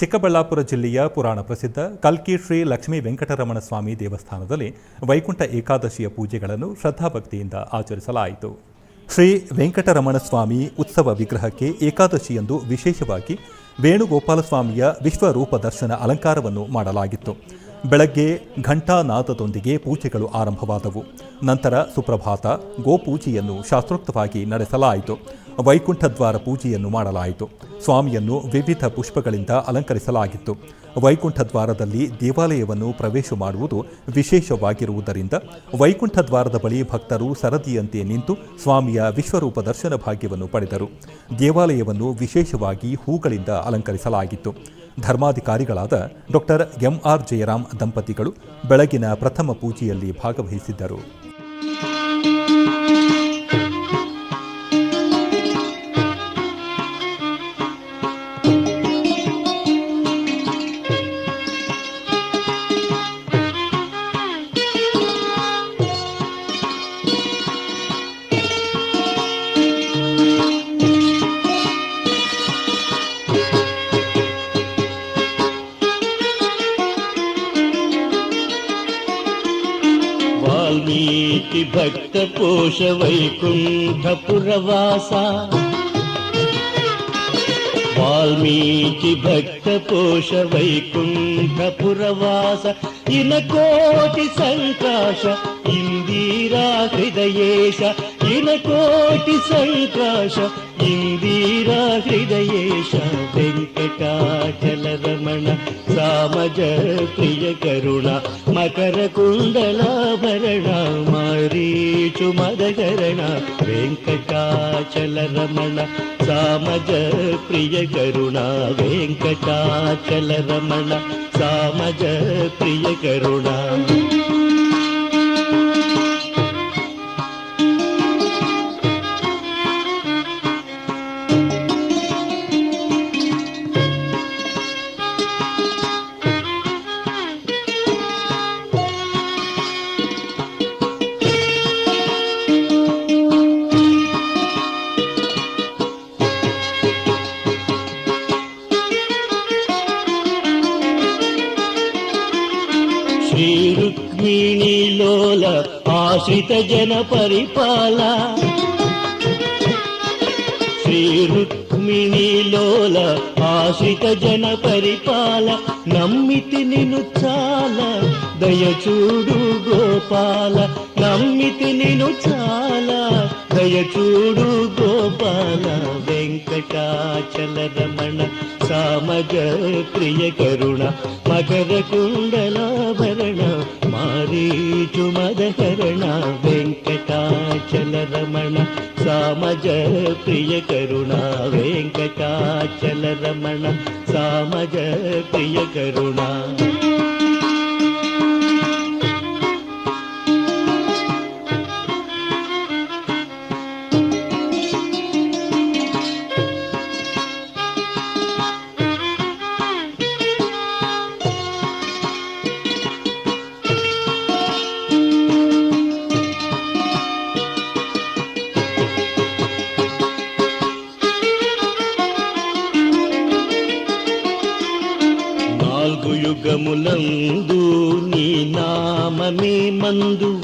ಚಿಕ್ಕಬಳ್ಳಾಪುರ ಜಿಲ್ಲೆಯ ಪುರಾಣ ಪ್ರಸಿದ್ಧ ಕಲ್ಕಿ ಶ್ರೀ ಲಕ್ಷ್ಮೀ ವೆಂಕಟರಮಣ ಸ್ವಾಮಿ ದೇವಸ್ಥಾನದಲ್ಲಿ ವೈಕುಂಠ ಏಕಾದಶಿಯ ಪೂಜೆಗಳನ್ನು ಶ್ರದ್ಧಾಭಕ್ತಿಯಿಂದ ಆಚರಿಸಲಾಯಿತು. ಶ್ರೀ ವೆಂಕಟರಮಣ ಸ್ವಾಮಿ ಉತ್ಸವ ವಿಗ್ರಹಕ್ಕೆ ಏಕಾದಶಿಯಂದು ವಿಶೇಷವಾಗಿ ವೇಣುಗೋಪಾಲಸ್ವಾಮಿಯ ವಿಶ್ವರೂಪ ದರ್ಶನ ಅಲಂಕಾರವನ್ನು ಮಾಡಲಾಗಿತ್ತು. ಬೆಳಗ್ಗೆ ಘಂಟಾನಾದದೊಂದಿಗೆ ಪೂಜೆಗಳು ಆರಂಭವಾದವು. ನಂತರ ಸುಪ್ರಭಾತ ಗೋಪೂಜೆಯನ್ನು ಶಾಸ್ತ್ರೋಕ್ತವಾಗಿ ನಡೆಸಲಾಯಿತು. ವೈಕುಂಠದ್ವಾರ ಪೂಜೆಯನ್ನು ಮಾಡಲಾಯಿತು. ಸ್ವಾಮಿಯನ್ನು ವಿವಿಧ ಪುಷ್ಪಗಳಿಂದ ಅಲಂಕರಿಸಲಾಗಿತ್ತು. ವೈಕುಂಠದ್ವಾರದಲ್ಲಿ ದೇವಾಲಯವನ್ನು ಪ್ರವೇಶ ಮಾಡುವುದು ವಿಶೇಷವಾಗಿರುವುದರಿಂದ ವೈಕುಂಠದ್ವಾರದ ಬಳಿ ಭಕ್ತರು ಸರದಿಯಂತೆ ನಿಂತು ಸ್ವಾಮಿಯ ವಿಶ್ವರೂಪ ದರ್ಶನ ಭಾಗ್ಯವನ್ನು ಪಡೆದರು. ದೇವಾಲಯವನ್ನು ವಿಶೇಷವಾಗಿ ಹೂಗಳಿಂದ ಅಲಂಕರಿಸಲಾಗಿತ್ತು. ಧರ್ಮಾಧಿಕಾರಿಗಳಾದ ಡಾಕ್ಟರ್ ಎಂಆರ್ ಜಯರಾಮ್ ದಂಪತಿಗಳು ಬೆಳಗಿನ ಪ್ರಥಮ ಪೂಜೆಯಲ್ಲಿ ಭಾಗವಹಿಸಿದ್ದರು. వాల్మీకి భక్త పోష వైకుంఠపురవాస. వాల్మీకి భక్త పోష వైకుంఠపురవాస. ఇన కోటి సంకాశ ఇందిరా హృదయేశ ఇన కోటి సంకాశ ఇందిరా హృదయేశ వెంకటాచల రమణ రామజ ప్రియ కరుణ మకర కుండలాభరణ మరీచు మదగరణ వెంకటాచల రమణ సామజ ప్రియ కరుణ వెంకటాచల రమణ సామజ ప్రియ కరుణ. శ్రీ రుక్మిణీలోల ఆశ్రిత జన పరిపాల. శ్రీ రుక్మిణీలోల ఆశ్రిత జన పరిపాల నమ్మితి నిను చాల దయచూడు గోపాల. నమ్మితి నిను చాల దయచూడు గోపాల. వెంకటాచల రమణ सामज प्रिय करुणा मगद कुण्डलाभरणीचु मद करुणा वेङ्कटाचलदमण सामज प्रिय करुणा वेङ्कटा चलदमण सामज प्रिय करुणा। యుగములందు నీ నామమే మందు.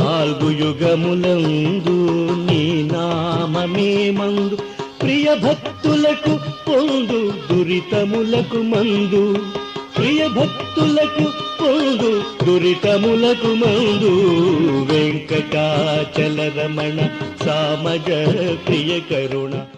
నాలుగు యుగములందు నీ నామమే మందు. ప్రియ భక్తులకు పొందు దురితములకు మందు. ప్రియ భక్తులకు పొందు దురితములకు మందు. వెంకటాచల రమణ సామజ ప్రియ కరుణ.